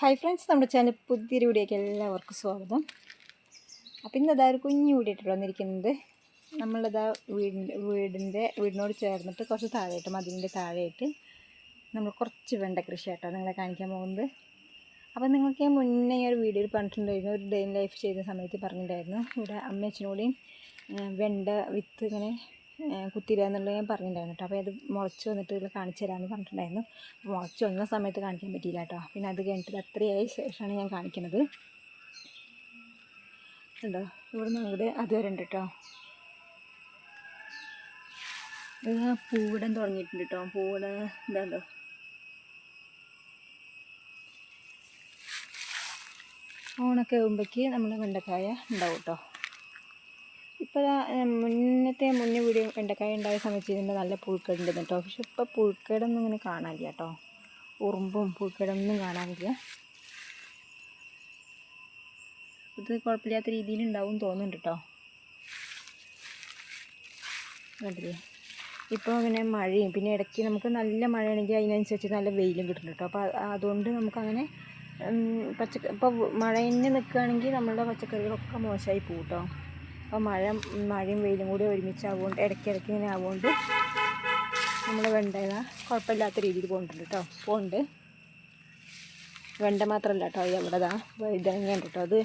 Hi friends നമ്മുടെ channel പുതിയൊരു വീഡിയോയ്ക്ക് എല്ലാവർക്കും സ്വാഗതം. അപ്പോൾ ഇന്ന് അതാ ഒരു കുഞ്ഞു വീഡിയോ വന്നിരിക്കുന്നത്. നമ്മളിതാ വീടിന്റെ വീടിന്റെ വീടിനോട് ചേർന്നിട്ട് കുറച്ച് താഴെയായിട്ട് മതിലിന്റെ താഴെയായിട്ട് നമ്മൾ കുറച്ച് വെണ്ട കൃഷി ആട്ടോ നിങ്ങളെ കാണിക്കാൻ പോകുന്നത്. അപ്പോൾ നിങ്ങൾക്ക് ഞാൻ മുന്നേ ഒരു വീഡിയോയിൽ പറഞ്ഞിട്ടുണ്ടായിരുന്നു ഒരു ഡെയിൻ ലൈഫ് ചെയ്ത സമയത്ത് പറഞ്ഞിട്ടുണ്ടായിരുന്നു. ഇവിടെ അമ്മയച്ഛനോടെയും വെണ്ട വിത്ത് ഇങ്ങനെ കുത്തിയിടുക എന്നുള്ളത് ഞാൻ പറഞ്ഞിട്ടുണ്ടായിരുന്നു കേട്ടോ. അപ്പോൾ അത് മുളച്ച് വന്നിട്ട് ഇതിൽ കാണിച്ചു തരാമെന്ന് പറഞ്ഞിട്ടുണ്ടായിരുന്നു. മുളച്ച് വന്ന സമയത്ത് കാണിക്കാൻ പറ്റിയില്ല കേട്ടോ. പിന്നെ അത് കഴിഞ്ഞിട്ട് അത്രയായ ശേഷമാണ് ഞാൻ കാണിക്കുന്നത്. ഉണ്ടോ ഇവിടെ നിന്ന് ഇവിടെ അതുവരെ ഉണ്ട് കേട്ടോ. ഇത് പൂവിടാൻ തുടങ്ങിയിട്ടുണ്ട് കേട്ടോ. പൂവിട ഇതാണ്ടോ? ഓണൊക്കെ ആകുമ്പോഴേക്ക് നമ്മുടെ വെണ്ടക്കായ ഉണ്ടാവും കേട്ടോ. ഇപ്പോൾ മുന്നത്തെ മുന്നേ വീഡിയോ വെണ്ടക്കായ ഉണ്ടായ സമയത്ത് ഇതിന്റെ നല്ല പുഴുക്കേടുണ്ട് കേട്ടോ. പക്ഷെ ഇപ്പോൾ പുഴുക്കേടൊന്നും ഇങ്ങനെ കാണാനില്ല കേട്ടോ. ഉറുമ്പും പുഴുക്കേടൊന്നും കാണാനില്ല. ഇത് കുഴപ്പമില്ലാത്ത രീതിയിൽ ഉണ്ടാവും തോന്നുന്നുണ്ട് കേട്ടോ. കണ്ടില്ലേ? ഇപ്പോൾ അങ്ങനെ മഴയും പിന്നെ ഇടയ്ക്ക് നമുക്ക് നല്ല മഴയാണെങ്കിൽ അതിനനുസരിച്ച് നല്ല വെയിലും കിട്ടുന്നുണ്ട് കേട്ടോ. അപ്പോൾ അതുകൊണ്ട് നമുക്കങ്ങനെ പച്ചക്കറി ഇപ്പോൾ മഴ തന്നെ നിൽക്കുകയാണെങ്കിൽ നമ്മളുടെ പച്ചക്കറികളൊക്കെ മോശമായി പോകും കേട്ടോ. അപ്പോൾ മഴ മഴയും വെയിലും കൂടി ഒരുമിച്ചാവുകൊണ്ട് ഇടയ്ക്കിടയ്ക്ക് ഇങ്ങനെ ആവുകൊണ്ട് നമ്മൾ വെണ്ടയ കുഴപ്പമില്ലാത്ത രീതിയിൽ പോകുന്നുണ്ട് കേട്ടോ പോകുന്നുണ്ട് വെണ്ട മാത്രമല്ല കേട്ടോ ഇത് അവിടെ ഇതാ വഴുതനങ്ങയുണ്ട് കേട്ടോ അത്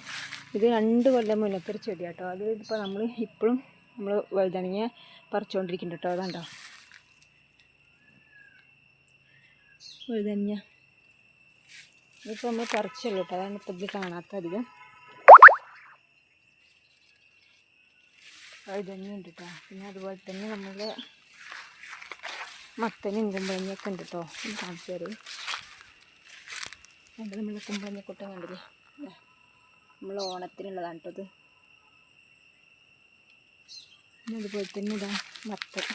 ഇത് രണ്ട് കൊല്ലം മുന്നത്തെ ഒരു ചെടി കേട്ടോ അത് ഇപ്പോൾ നമ്മൾ ഇപ്പോഴും നമ്മൾ വഴുതനങ്ങ പറിച്ചുകൊണ്ടിരിക്കുന്നുണ്ട് കേട്ടോ അതാണ്ടോ വഴുതനങ്ങ. ഇപ്പോൾ നമ്മൾ പറിച്ചുള്ളൂ കേട്ടോ അതാണ് ഇപ്പോൾ ഇത് കാണാത്ത അധികം വഴുതനങ്ങയുണ്ട് കേട്ടോ പിന്നെ അതുപോലെ തന്നെ നമ്മൾ മത്തനും കുമ്പളങ്ങയൊക്കെ ഉണ്ട് കേട്ടോ ഒന്ന് കാണിച്ചു തരും. കണ്ട് നമ്മൾ കുമ്പളങ്ങക്കൊട്ട കണ്ടില്ലേ? നമ്മൾ ഓണത്തിനുള്ളതാണ് കേട്ടോ ഇത്. പിന്നെ അതുപോലെ തന്നെ ഇതാ മത്തൻ.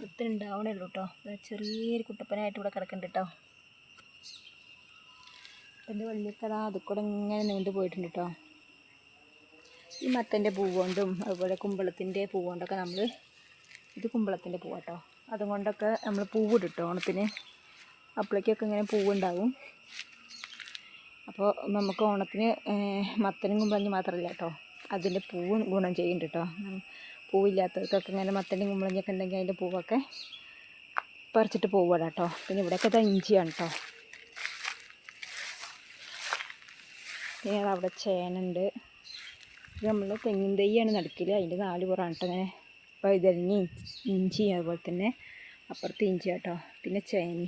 മത്തൻ ഉണ്ടാവണേ ഉള്ളൂ കേട്ടോ. ചെറിയൊരു കുട്ടപ്പനായിട്ട് ഇവിടെ കിടക്കുന്നുണ്ട് കേട്ടോ. എന്റെ വള്ളിയൊക്കെ അതാ അതിൽ ഇങ്ങനെ നീണ്ടു പോയിട്ടുണ്ട് കേട്ടോ. ഈ മത്തന്റെ പൂ കൊണ്ടും അതുപോലെ കുമ്പളത്തിന്റെ പൂ കൊണ്ടൊക്കെ നമ്മൾ ഇത് കുമ്പളത്തിന്റെ പൂ കേട്ടോ അതും കൊണ്ടൊക്കെ നമ്മൾ പൂവിടും കേട്ടോ ഓണത്തിന്. അപ്പോഴേക്കൊക്കെ ഇങ്ങനെ പൂവുണ്ടാവും. അപ്പോൾ നമുക്ക് ഓണത്തിന് മത്തനും കുമ്പളഞ്ഞ് മാത്രമല്ല കേട്ടോ അതിന്റെ പൂവ് ഗുണം ചെയ്യുന്നുണ്ട് കേട്ടോ പൂവില്ലാത്തവർക്കൊക്കെ ഇങ്ങനെ മത്തനും കുമ്പളഞ്ഞൊക്കെ ഉണ്ടെങ്കിൽ അതിന്റെ പൂവൊക്കെ പറിച്ചിട്ട് പോവുകയാണ് കേട്ടോ പിന്നെ ഇവിടെയൊക്കെ ഇഞ്ചിയാണ് കേട്ടോ പിന്നെ അവിടെ ചേനുണ്ട് നമ്മൾ തെങ്ങിൻ തൈയാണ് നടക്കൽ അതിന്റെ നാല് പുറമാണ് കേട്ടോ ഇഞ്ചി അതുപോലെ തന്നെ അപ്പുറത്ത് ഇഞ്ചി കേട്ടോ. പിന്നെ ചേനി.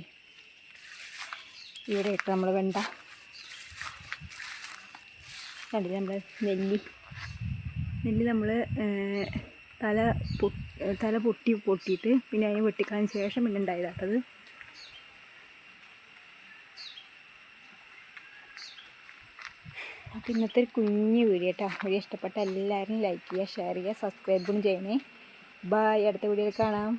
ഇവിടെ ഇട്ടോ നമ്മൾ വെണ്ട. കണ്ടില്ല നമ്മൾ നെല്ലി. നെല്ലി നമ്മൾ തല തല പൊട്ടി പൊട്ടിയിട്ട് പിന്നെ അതിനെ വെട്ടിക്കളഞ്ഞ ശേഷം പിന്നെ ഉണ്ടായതാട്ടത്. അപ്പോൾ ഇന്നത്തെ ഒരു കുഞ്ഞ് വീഡിയോ കേട്ടോ വീഡിയോ ഇഷ്ടപ്പെട്ട എല്ലാവരും ലൈക്ക് ചെയ്യുക ഷെയർ ചെയ്യുക സബ്സ്ക്രൈബും ചെയ്യണേ. ബായ് അടുത്ത വീഡിയോയിൽ കാണാം.